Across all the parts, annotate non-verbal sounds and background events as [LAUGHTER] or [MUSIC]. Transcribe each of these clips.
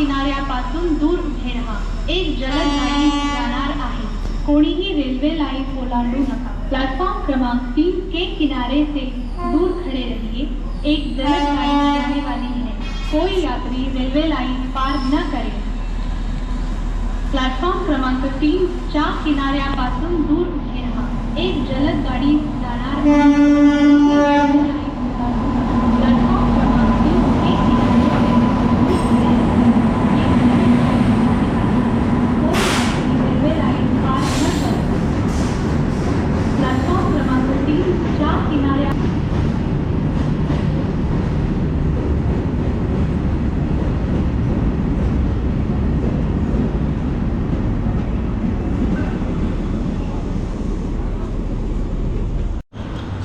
किनाऱ्यापासून दूर उभे राहा. एक जलद जाणार आहे. कोणीही रेल्वे लाईन ओलांडू नका. प्लॅटफॉर्म क्रमांक तीन के किनारे से दूर खड़े रहिए एक जलद गाड़ी जाने वाली है कोई यात्री रेल्वे लाईन पार न करे. प्लॅटफॉर्म क्रमांक तीन च्या किनाऱ्यापासून दूर उभे राहा. एक जलद गाडी जाणार आहे. प्लॅटफॉर्म क्रमांक तीन के किनारे से दूर उभे राहा. एक जलद गाडी कोई यात्री रेल्वे लाईन पार न करे. प्लॅटफॉर्म क्रमांक तीन च्या किनाऱ्या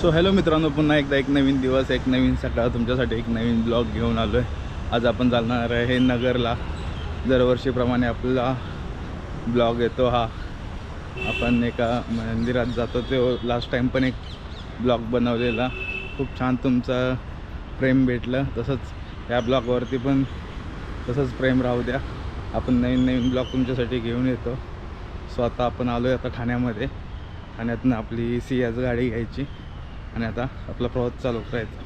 सो हॅलो मित्रांनो पुन्हा एकदा एक नवीन दिवस एक नवीन सकाळ. तुमच्यासाठी एक नवीन ब्लॉग घेऊन आलो आहे आज आपण चालणार आहे नगरला. दरवर्षीप्रमाणे आपला ब्लॉग येतो हा. आपण एका मंदिरात जातो. ते लास्ट टाईम पण एक ब्लॉग बनवलेला. खूप छान तुमचं प्रेम भेटलं. तसंच या ब्लॉगवरती पण तसंच प्रेम राहू द्या. आपण नवीन नवीन ब्लॉग तुमच्यासाठी घेऊन येतो. सो आता आपण आलो आहे आता ठाण्यामध्ये. ठाण्यातनं आपली सियाज गाडी घ्यायची. आणि आता आपला प्रवास चालू करायचा.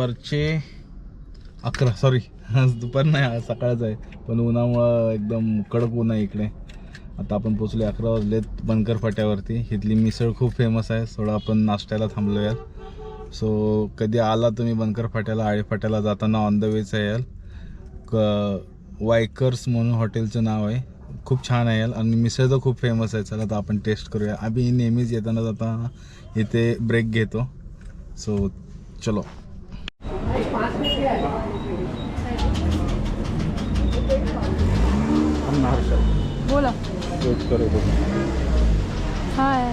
दुपारचे अकरा सॉरी आज दुपार नाही आज सकाळचं आहे. पण उन्हामुळं एकदम कडक ऊन आहे इकडे. आता आपण पोचले अकरा वाजलेत बनकर फाट्यावरती. इथली मिसळ खूप फेमस आहे. थोडं आपण नाश्त्याला थांबलो याल सो कधी आला तुम्ही बनकर फाट्याला आळे फाट्याला जाताना ऑन द वेच आहे याल. क वायकर्स म्हणून हॉटेलचं नाव आहे. खूप छान आहे याल. आणि मिसळ तर खूप फेमस आहे. चला तर आपण टेस्ट करूया. आम्ही नेहमीच येताना जाताना इथे ब्रेक घेतो. सो चलो. बोला हाय.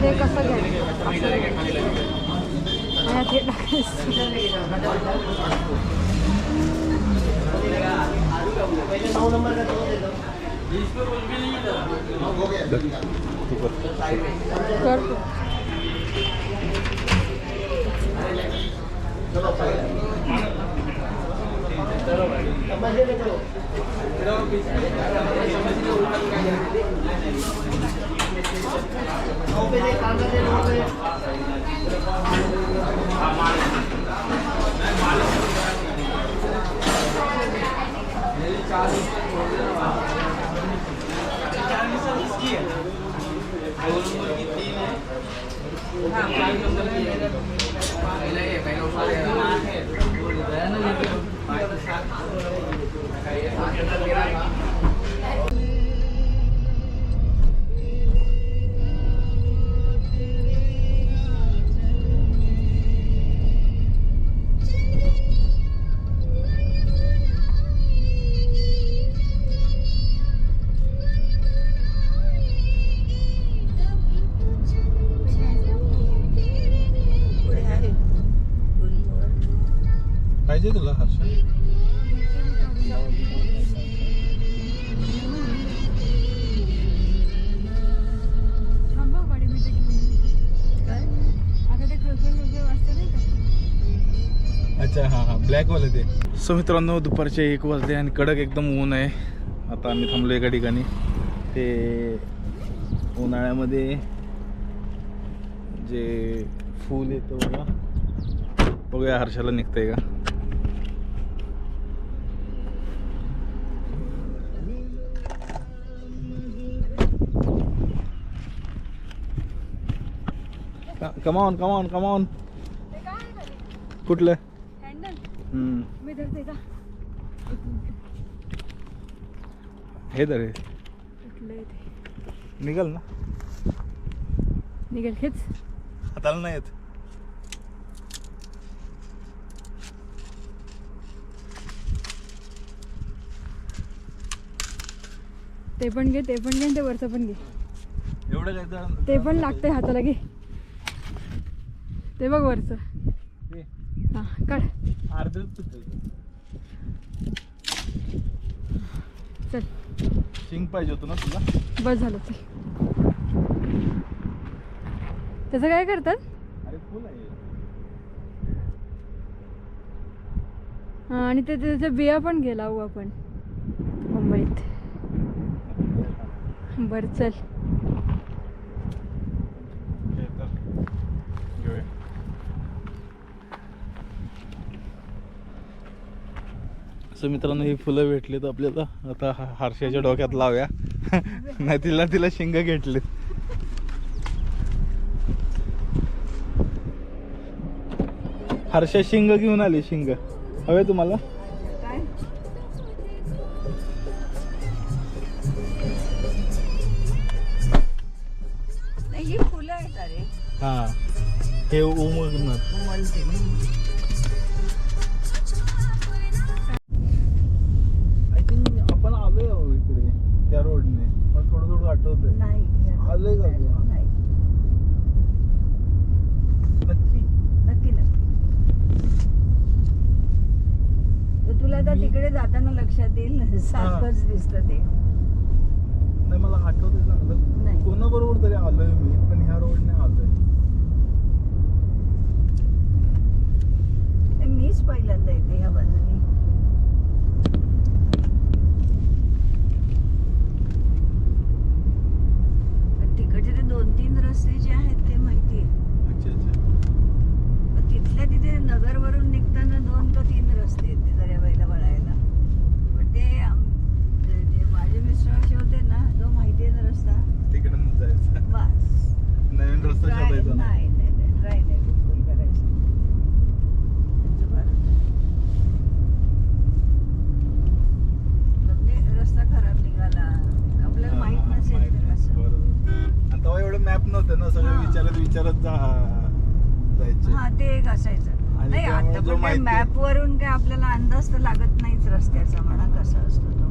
हे कसं घ्यायचं यात हे टाकायचं. करतो पाहिजे तुला हर्ष अच्छा हां हां. ब्लॅकवाले ते. सो मित्रांनो दुपारचे एक वाजले आणि कडक एकदम ऊन आहे. आता आम्ही थांबलो एका ठिकाणी. ते उन्हाळ्यामध्ये जे फूल येतं बघा बघूया हर्षाला निघतंय का. Come on, come on, come on. कुठलं? हम्म. हे तर निघाल ना. निघेल खेच हाताला नाही येत. ते पण घे ते पण घे आणि ते वरचं पण घे. एवढं काय तर ते पण लागतंय हाताला घे. ते बघ वरचं हे, हा काढ अर्धच तुटलं. चल. शिंग पाहिजे होतं ना तुला? बस झालं चल. त्याचं काय करतात? अरे फुल आहे. हा, आणि ते त्याच्या बिया पण घे लावू आपण. मुंबईत. बरं चल हे तर घेऊया. असं मित्रांनो ही फुलं भेटली तर आपल्याला. आता हारशाच्या डोक्यात लावूया. नाही तिला तिला शिंग घेतले हर्षा शिंग घेऊन आली शिंग. हवे तुम्हाला? ही फुलं आहेत अरे. हा. हे उमलते आय थिंक आपण आलोय अहो इकडे त्या रोडने पण थोडं थोडं आठवतंय नाही आलोय का तू? नाही नक्की नक्की ना तर तुला आता तिकडे जाताना लक्षात येईल ना सारखंच दिसतं ते नाही मला आठवतंय चांगलं नाही. कोणाबरोबर तरी आलोय मी पण ह्या रोडने आलोय ते मीच पहिल्यांदा येते ह्या बाजूने पण तिकडचे ते दोन तीन रस्ते जे आहेत ते माहिती आहे अच्छा अच्छा पण तिथल्या तिथे नगरवरून निघताना दोन का तीन रस्ते आहेत ते दर्याबाईला वळायला पण ते आम- जे जे माझे मिस्टर असे होते ना जो माहिती आहे ना रस्ता तिकडे जायचं बस नवीन रस्ता Try- शोधायचा ना नाही नाही नाही ट्राय नाही बिलकुल करायचं त्यांचं बरं. म्हणजे रस्ता खराब निघाला आपल्याला हा, माहीत हा, नसेल माहीत तर नाही. असं बरोबर आणि तेव्हा एवढं मॅप नव्हतं ना सगळं हा. विचारत विचारत जा जायचे हा ते एक असायचं आणि नाही त्यामुळे आता जो पण माहिती- मॅप काय आपल्याला अंदाज तर लागत नाहीच रस्त्याचा म्हणा कसा असतो तो.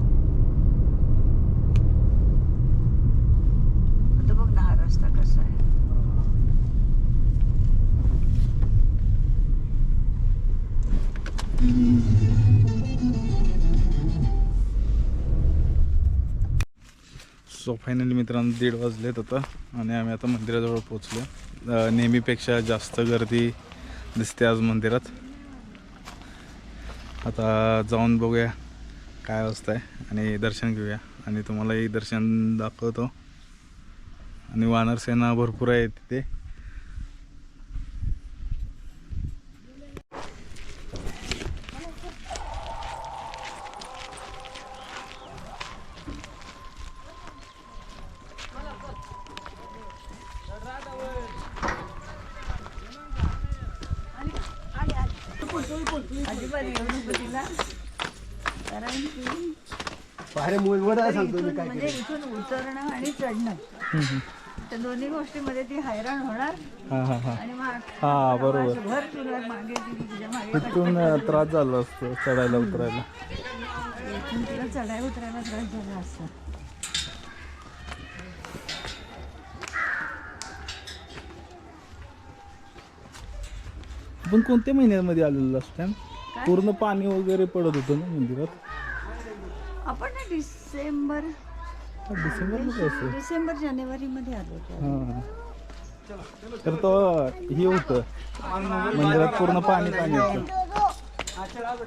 आता बघ ना हा रस्ता कसा आहे. सो फायनली मित्रांनो दीड वाजलेत आता आणि आम्ही आता मंदिराजवळ पोचलो नेहमीपेक्षा जास्त गर्दी दिसते आज मंदिरात. आता जाऊन बघूया काय अवस्था आहे आणि दर्शन घेऊया. आणि तुम्हालाही दर्शन दाखवतो. आणि वानर सेना भरपूर आहे तिथे. अजिबात येऊ नको तिला कारण की म्हणजे इथून उतरणं आणि चढणं. त्या दोन्ही गोष्टीमध्ये ती हैराण होणार. हां हां हां. आणि मग हा, बरोबर. तिथून त्रास झाला असतो चढायला उतरायला. इथून तिला चढाई उतरायला त्रास झाला असता. आपण कोणत्या महिन्यामध्ये आलेलो लास्ट टाइम पूर्ण पाणी वगैरे पडत होतं ना मंदिरात? आपण ना डिसेंबर डिसेंबरमध्ये असं. डिसेंबर जानेवारी मध्ये आलो होतो. हां तर तो हे होतं. मंदिरात पूर्ण पाणी पाणी होतं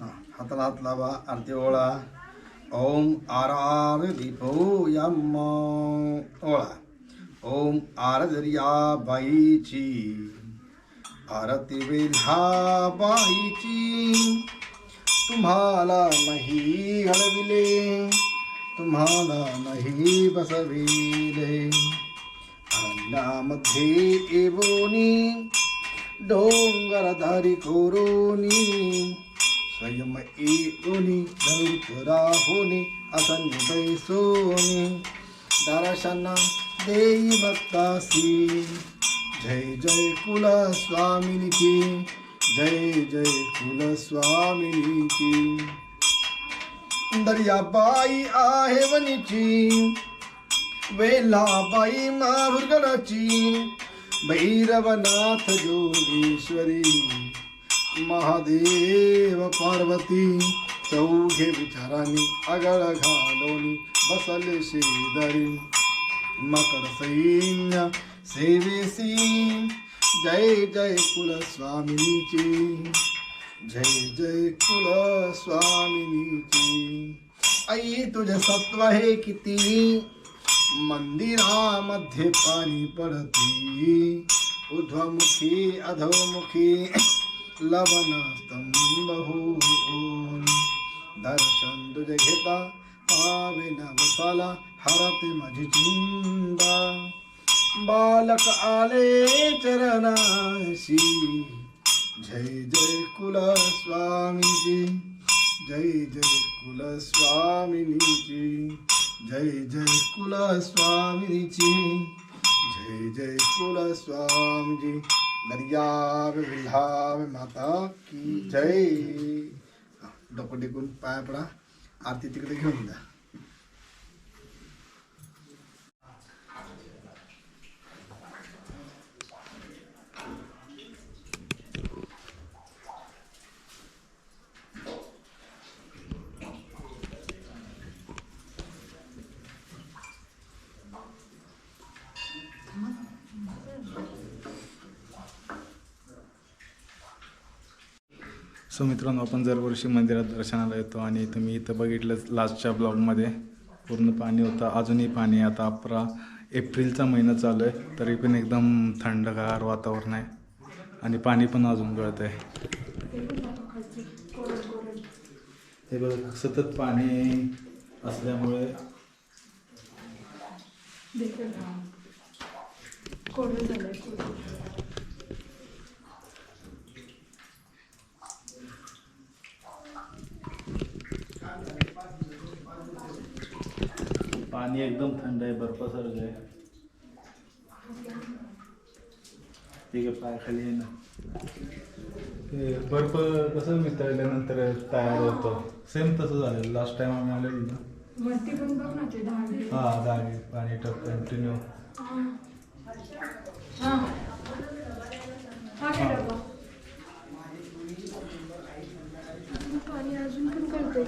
हा, हाताला हात लावा आरती ओळा ओम आर आर यम ओळा। ओम आरदर्या बाईची। आरती वेल्हा बाईची। तुम्हाला नाही घडविले तुम्हाला नाही बसविले। अरण्यामध्ये डोंगर धारी कोरोनी। स्वयं येऊनी होणे असन्य सोने। दर्शन देई भक्तासी। जय जय कुल स्वामिनी की जय जय कुल स्वामिनी की दर्याबाई आहे वनीची वेलाबाई माभुरगडाची भैरवनाथ जोगेश्वरी। महादेव पार्वती, चौघे विचारांनी, आगळ घालवणी बसले शेजारी. मकर सैन्य सेवेसी जय जय स्वामिनीची जय जय कुल स्वामिनीची आई, तुझे सत्व हे किती? मंदिरामध्ये पाणी पडती. उध्वमुखी, अधोमुखी. लवण स्तंभ होऊन दर्शन तुझे घेता पावे नवसाला हरते माझी चिंता बालक आले चरणाशी जय जय कुल स्वामीजी जय जय कुल स्वामिनीची जय जय कुल स्वामिनीची जय जय कुल स्वामीजी दर्याव विल्हाव माता की जय. हा, डोकं टेकून पाया पडा. आरती तिकडे घेऊन जा. सो मित्रांनो आपण दरवर्षी मंदिरात दर्शनाला येतो आणि तुम्ही इथं बघितलं लास्टच्या ब्लॉगमध्ये पूर्ण पाणी होतं अजूनही पाणी आता अकरा एप्रिलचा महिना चालू आहे तरी पण एकदम थंडगार वातावरण आहे. आणि पाणी पण अजून गळत आहे हे बघ सतत पाणी असल्यामुळे देखील पाणी एकदम थंड आहे बर्फासारखं आहे. ठीक आहे पाय खाली आहे ना. बर्फ कसं मिसळल्यानंतर तयार होतं? सेम तसं झालेलं. लास्ट टाइम आम्ही आलेलो ना. हा जागे पाणी टप कंटिन्यू हा हा काय डबा पाणी अजून पण करते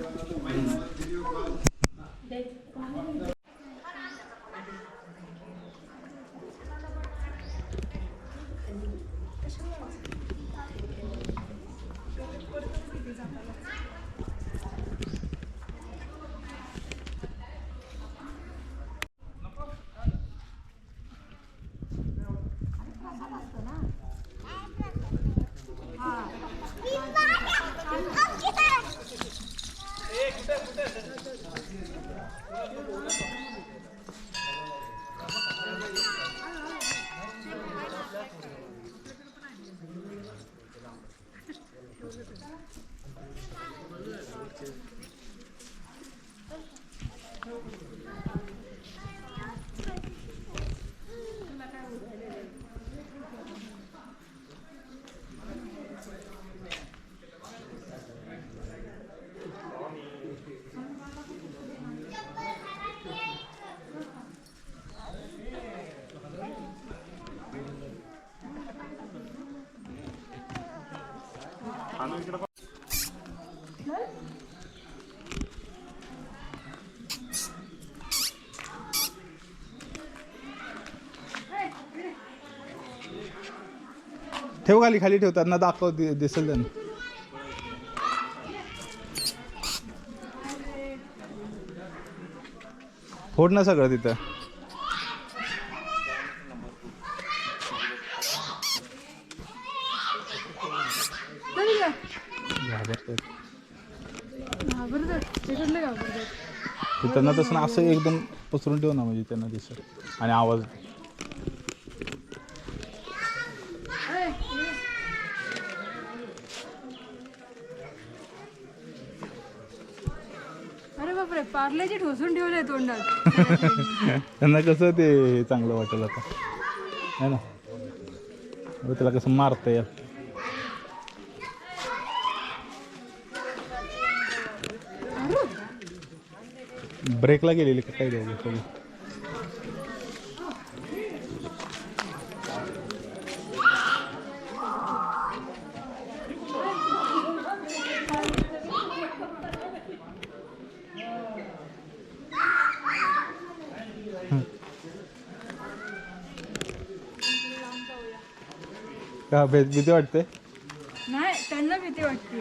ठेव खाली खाली ठेव त्यांना दाखव दिसेल त्यांना. फोड ना सगळं तिथं तरी काय घाबरतात. घाबरतात ते कुठले घाबरतात ते त्यांना तसं ना असं एकदम पसरून ठेव ना म्हणजे त्यांना दिसेल. आणि आवाज अरे, बापरे पार्ल्याची ठोसून ठेवलंय तोंडात. त्यांना कसं ते चांगलं वाटेल आता. है ना? अरे त्याला कसं मारता येईल. ब्रेकला गेलेली का काय द्यायला सगळी का भे भीती वाटते? नाही त्यांना भीती वाटते.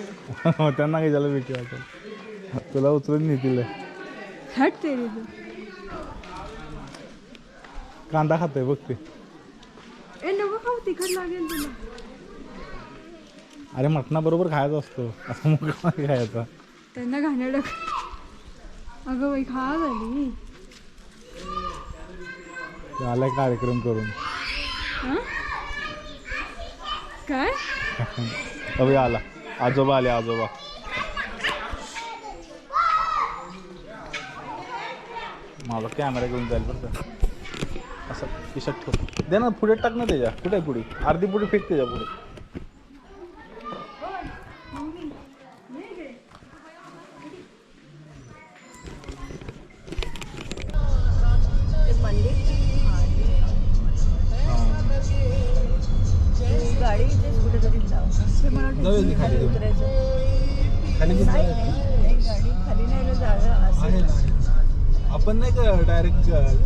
हो, [LAUGHS] त्यांना काही झालं भीती वाटेल तुला उचलून नेतील. हट ते. कांदा खातोय बघ ते. ए नको खाऊ तिखट लागेल तुला. अरे मटणाबरोबर खायचा असतो. असं मग खायचा? त्यांना घाणेरडं अगं बाई खा झाली. आलाय कार्यक्रम करून. हा? काय? अभि आला. आजोबा आले आजोबा. माझा कॅमेरा घेऊन जाईल बरं का. असं पिशात ठेव. दे ना पुढे टाक ना त्याच्या. कुठे पुढे? अर्धी पुढे फेक त्याच्या पुढे.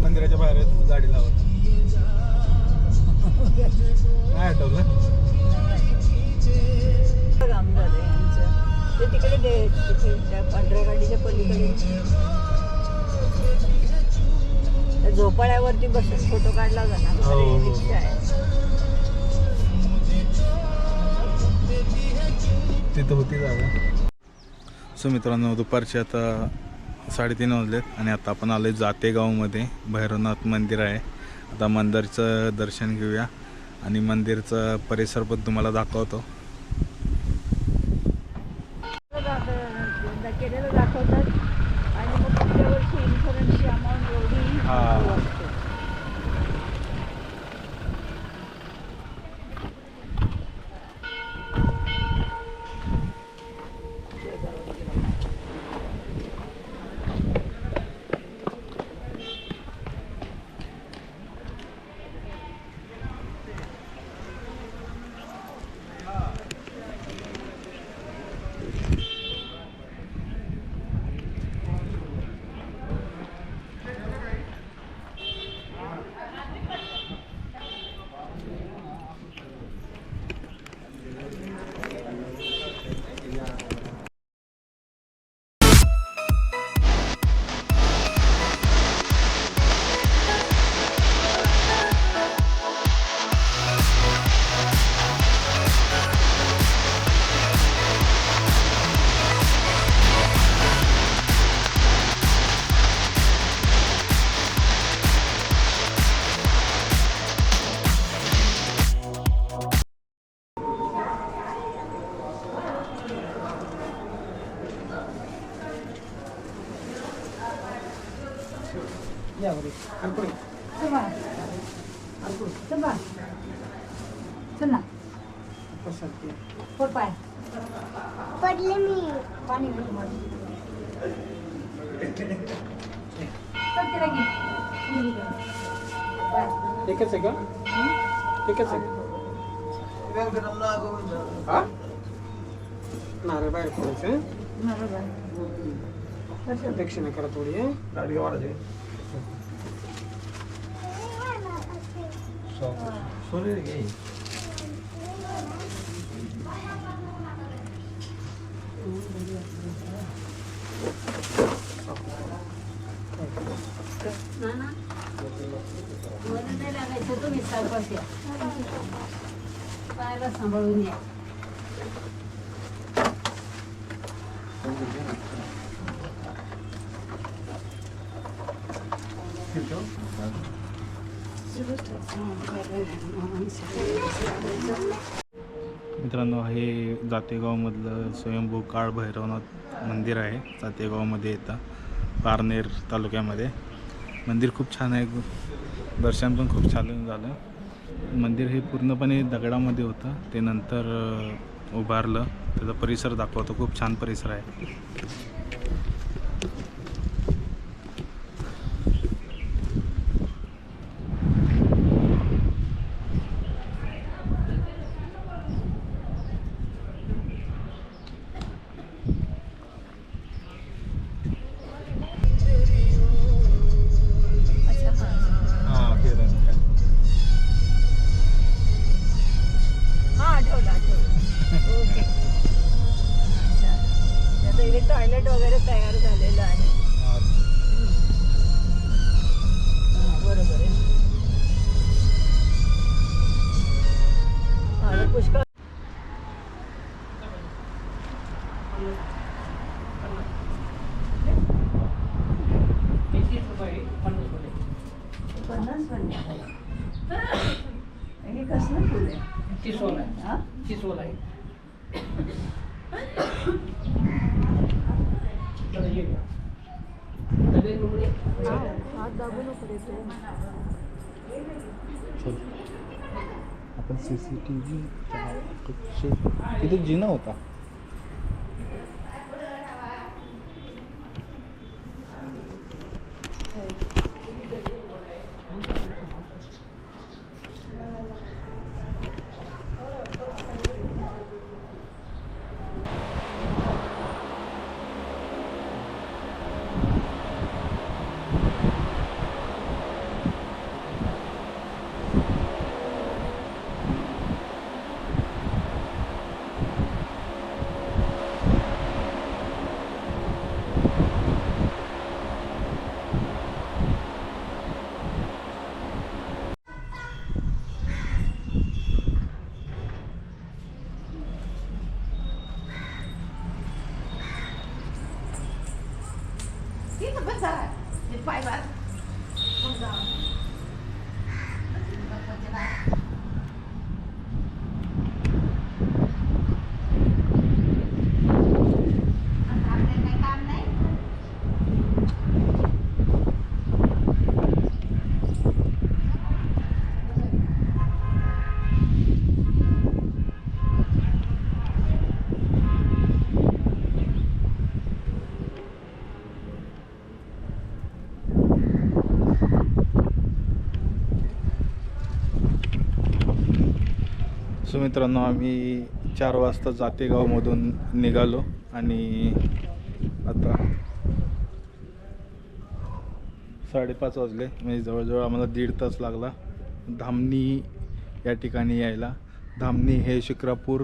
मंदिराच्या बाहेर गाडी लावत. नाही आठवलं? काम यांचं ते तिकडे दे तिथे त्या पांढऱ्या गाडीच्या पलीकडे त्या झोपाळ्यावरती बसून फोटो काढला होता ना हो, हो. रिक्षा आहे. तिथं होती जागा. सो मित्रांनो दुपारचे आता साडेतीन वाजलेत आणि आता आपण आलो जातेगावमध्ये. भैरवनाथ मंदिर आहे. आता मंदिरचं दर्शन घेऊया. आणि मंदिरचं परिसर पण तुम्हाला दाखवतो. एकच आहे का? एकच आहे. हा? नारळ बाहेर पडायचं दक्षिणा करा थोडी हं? मला नाही लागायचं तुम्ही सावकाश या. पायाला सांभाळून या. मित्रांनो हे जातेगावमधलं स्वयंभू काळ भैरवनाथ मंदिर आहे. जातेगावमध्ये येतं. पारनेर तालुक्यामध्ये. मंदिर खूप छान आहे. दर्शन पण खूप छान झालं. मंदिर हे पूर्णपणे दगडामध्ये होतं. ते नंतर उभारलं. त्याचा परिसर दाखवतो. खूप छान परिसर आहे. आपण सी सी टी व्ही तिथे जिना होता. Bye, bye. मित्रांनो आम्ही चार वाजता जातेगावमधून निघालो आणि आता साडेपाच वाजले. म्हणजे जवळजवळ आम्हाला दीड तास लागला धामणी या ठिकाणी यायला. धामणी हे शिक्रापूर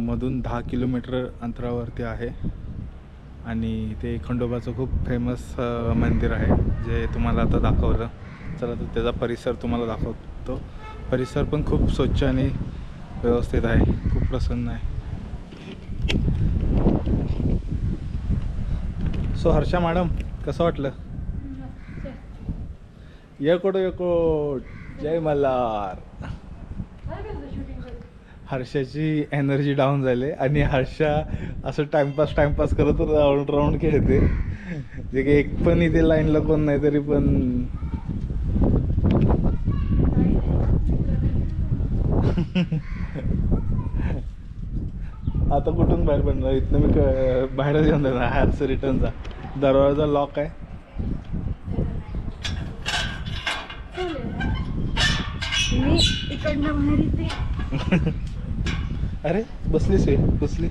मधून दहा किलोमीटर अंतरावरती आहे. आणि ते खंडोबाचं खूप फेमस मंदिर आहे जे तुम्हाला आता दाखवलं. चला तर त्याचा परिसर तुम्हाला दाखवतो. परिसर पण खूप स्वच्छ आणि व्यवस्थित आहे. खूप प्रसन्न आहे. सो हर्षा मॅडम कसं वाटलं? येकोट येकोट जय मल्हार. हर्षाची एनर्जी डाऊन झाली आणि हर्षा असं टाइमपास टाइमपास करत राऊंड राऊंड खेळते. जे की एक पण इथे लाईनला कोण नाही तरी पण आता कुठून बाहेर पडणार? इथनं मी बाहेरच येऊन देणार हा असं रिटर्नचा दरवाजा लॉक आहे. [LAUGHS] अरे बसलीस आहे बसली.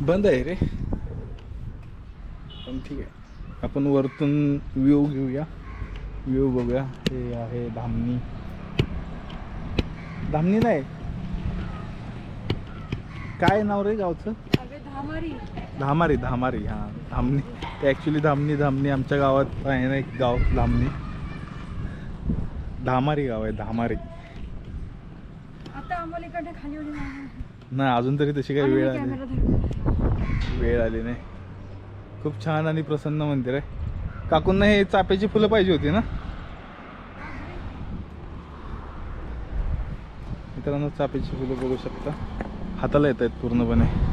बंद आहे रे. पण ठीक आहे. आपण वरतून व्ह्यू घेऊया. व्ह्यू बघूया. हे आहे धामणी. धामणी नाही. काय नाव रे गावचं? धामारी. धामारी धामारी हां धामणी. ते ॲक्च्युली धामणी धामणी आमच्या गावात आहे ना एक गाव धामणी. धामारी गाव आहे धामारी. नाही अजून तरी तशी काही वेळ आली. वेळ आली नाही. खूप छान आणि प्रसन्न मंदिर आहे काकूंना हे चाफ्याची फुलं पाहिजे होती ना? मित्रांनो चापेची फुलं बघू शकता. हाताला येत आहेत पूर्णपणे.